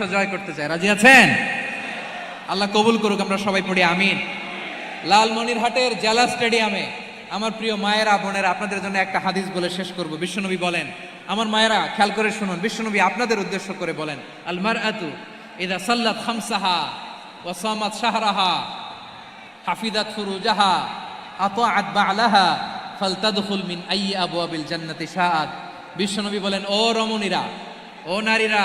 বিশ্ব জয় করতে চায়। রাজি আছেন? আল্লাহ কবুল করুক, আমরা সবাই পড়ি, আমিন। লালমনিরহাটের জেলা স্টেডিয়ামে আমার প্রিয় মায়েরা, বোনেরা, আপনাদের জন্য একটা হাদিস বলে শেষ করব। বিশ্বনবী বলেন, আমার মায়েরা, খেয়াল করে শুনুন, বিশ্বনবী আপনাদের উদ্দেশ্য করে বলেন আলমার আতু ইদা সাল্লাত খামসাহা ওয়াসামাত শাহরাহা হাফিদাত ফুরুজাহা, আতাআত বালাহা, ফালতাদখুল মিন আই আবু আবিল জান্নাতি শাআত। বিশ্বনবী বলেন, ও রমণীরা, ও নারীরা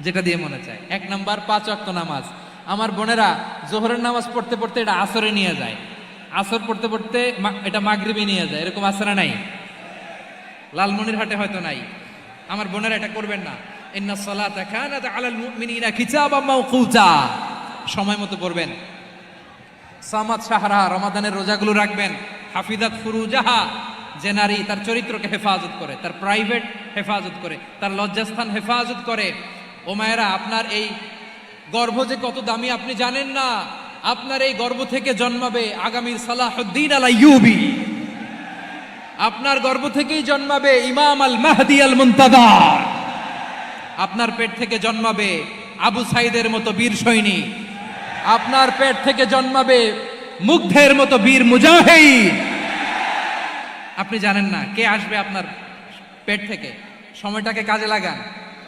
যেটা দিয়ে মনে চায়। এক নাম্বার, পাঁচ ওয়াক্ত নামাজ। আমার বোনেরা, জোহরের নামাজ পড়তে পড়তে এটা আসরে নিয়ে যায়। আসর পড়তে পড়তে এটা মাগরিবে নিয়ে যায়। এরকম আসরে নাই? লালমনির হাটে হয়তো নাই। আমার বোনেরা এটা করবেন না। ইন্না সালাতা কানাত আলাল মুমিনিনা কিতাবাম মাওকুতা। সময় মতো পড়বেন। সামাদ সাহারা রমাদানের রোজাগুলো রাখবেন। হাফিদাত ফুরুজাহা, যে নারী তার চরিত্রকে হেফাজত করে, তার প্রাইভেট হেফাজত করে, তার লজ্জাস্থান হেফাজত করে ও মায়েরা, আপনার এই গর্ভ যে কত দামি আপনি জানেন না? আপনার এই গর্ভ থেকে জন্মাবে আগামীর সালাহুদ্দিন আলা ইউবি আপনার গর্ভ থেকেই জন্মাবে ইমাম আল মাহদি আল মুন্তাদার আপনার পেট থেকে জন্মাবে আবু সাইদের মতো বীর সৈনিক আপনার পেট থেকে জন্মাবে মুগ্ধের মতো বীর মুজাহিদ। আপনি জানেন না কে আসবে আপনার পেট থেকে? সময়টাকে কাজে লাগান।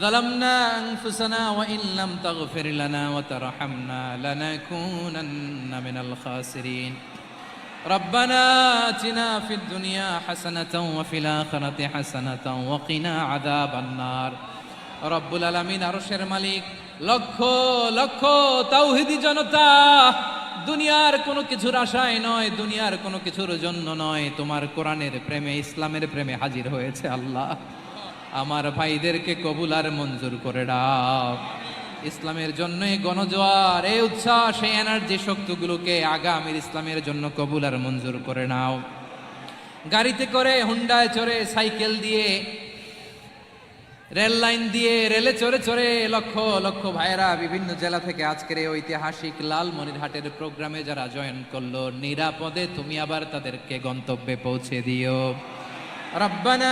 ظلمنا أنفسنا وإن لم تغفر لنا وترحمنا لنكونن من الخاسرين ربنا آتنا في الدنيا حسنة وفي الآخرة حسنة وقنا عذاب النار রব্বুল আলমিন আরশের মালিক লক্ষ লক্ষ তাওহিদি জনতা দুনিয়ার কোনো কিছুর আশায় নয় দুনিয়ার কোনো কিছুর জন্য নয় তোমার কোরআনের প্রেমে ইসলামের প্রেমে হাজির হয়েছে আল্লাহ আমার ভাইদেরকে কবুল আর মঞ্জুর করে দাও। ইসলামের জন্য এই গণজোয়ার, এই উচ্ছ্বাস, এই এনার্জি শক্তিগুলোকে আগামীর ইসলামের জন্য কবুল আর মঞ্জুর করে নাও। গাড়িতে করে হুন্ডায় চড়ে, সাইকেল দিয়ে, রেল লাইন দিয়ে, রেলে চড়ে চড়ে লক্ষ লক্ষ ভাইয়েরা বিভিন্ন জেলা থেকে আজকের এই ঐতিহাসিক লালমনিরহাটের প্রোগ্রামে যারা জয়েন করল, নিরাপদে তুমি আবার তাদেরকে গন্তব্যে পৌঁছে দিও। রব্বানা